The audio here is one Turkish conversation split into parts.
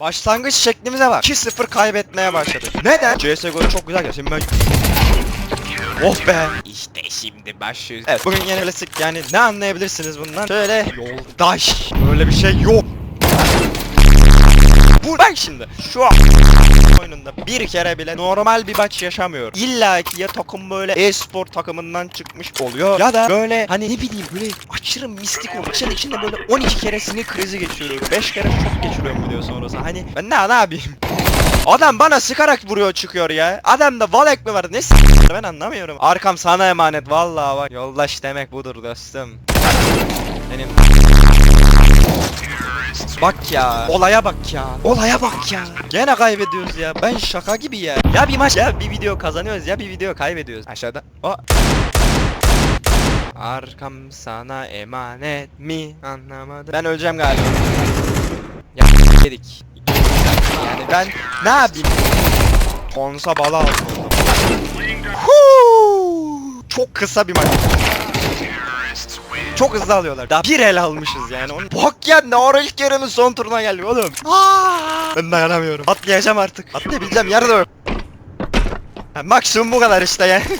Başlangıç şeklimize bak. 2-0 kaybetmeye başladık. Neden? CSGO çok güzel. Şimdi ben... Oh be. İşte şimdi başlıyoruz. Evet bugün yeni klasik yani ne anlayabilirsiniz bundan? Şöyle yoldaş. Böyle bir şey yok. Bu bak şimdi şu oyununda bir kere bile normal bir maç yaşamıyorum. İlla ki ya takım böyle e-spor takımından çıkmış oluyor ya da böyle hani ne bileyim böyle aşırı mistik oluyor. Maçın içinde böyle 12 kere sinir krizi geçiriyorum. 5 kere şok geçiriyorum video sonrası. Hani ben ne, ne yapayım? Adam bana sıkarak vuruyor çıkıyor ya. Adamda valek mi var? Ne s- ben anlamıyorum. Arkam sana emanet vallahi bak. Yoldaş demek budur dostum. Benim Bak ya. Olaya bak ya. Olaya bak ya. Gene kaybediyoruz ya. Ben şaka gibi ya. Ya bir maç ya bir video kazanıyoruz ya bir video kaybediyoruz. Aşağıda. O. Arkam sana emanet mi? Anlamadım. Ben öleceğim galiba. Ya yedik. Yani ben ne yapayım? Konsa bala aldım. Çok kısa bir maç. Çok hızlı alıyorlar. Daha bir el almışız yani. Onu... Bak ya ne ara ilk yarının son turuna geldik oğlum. Aa! Ben dayanamıyorum. Atlayacağım artık. Atlayabileceğim yer de yok. Ha, maksimum bu kadar işte ya.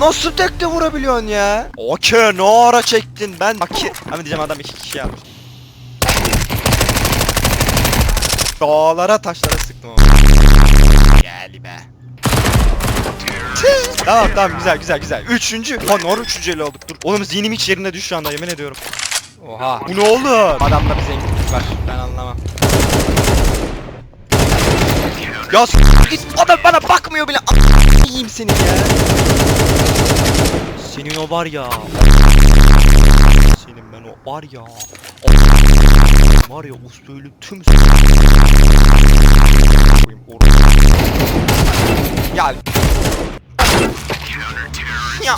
Nasıl tekte vurabiliyorsun ya? Okey ne ara çektin ben. Bak ki. Ama diyeceğim adam iki kişi yapmış. Dağlara taşlara sıktım ama. Gel be. Tamam tamam güzel güzel güzel. Üçüncü. Ha nor üçüncü eli olduk dur. Oğlum zihnim hiç yerinde düştü şu anda yemin ediyorum. Oha. Bu ne oğlum? Adamda bir zenginlik var. Ben anlamam. Ya s- git adam bana bakmıyor bile. A- yiyeyim seni ya. Senin o var ya. Senin ben o var ya. Var ya usulü tüm Ya ya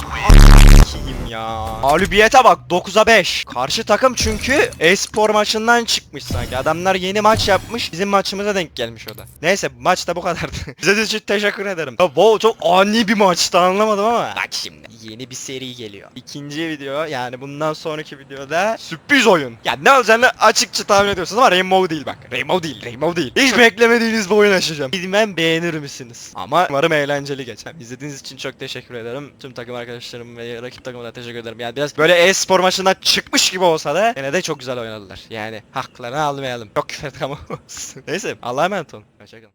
kim ya? Mağlubiyete bak 9'a 5. Karşı takım çünkü e-spor maçından çıkmış sanki. Adamlar yeni maç yapmış. Bizim maçımıza denk gelmiş o da. Neyse maç da bu kadardı. Size için teşekkür ederim. Ya wow çok ani bir maçtı anlamadım ama. Bak şimdi yeni bir seri geliyor. İkinci video yani bundan sonraki videoda sürpriz oyun. Ya ne olacağını açıkça tahmin ediyorsunuz ama Rainbow değil bak. Rainbow değil, Rainbow değil. Hiç beklemediğiniz bir oyun açacağım. Bilmem beğenir misiniz? Ama umarım eğlenceli geçer. İzlediğiniz için çok teşekkür ederim. Tüm takım arkadaşlarım ve rakip takıma da teşekkür ederim. Yani biraz böyle e-spor maçından çıkmış gibi olsa da yine de çok güzel oynadılar. Yani haklarını almayalım. Çok küfür olsun. Neyse Allah'a emanet olun. Hoşçakalın.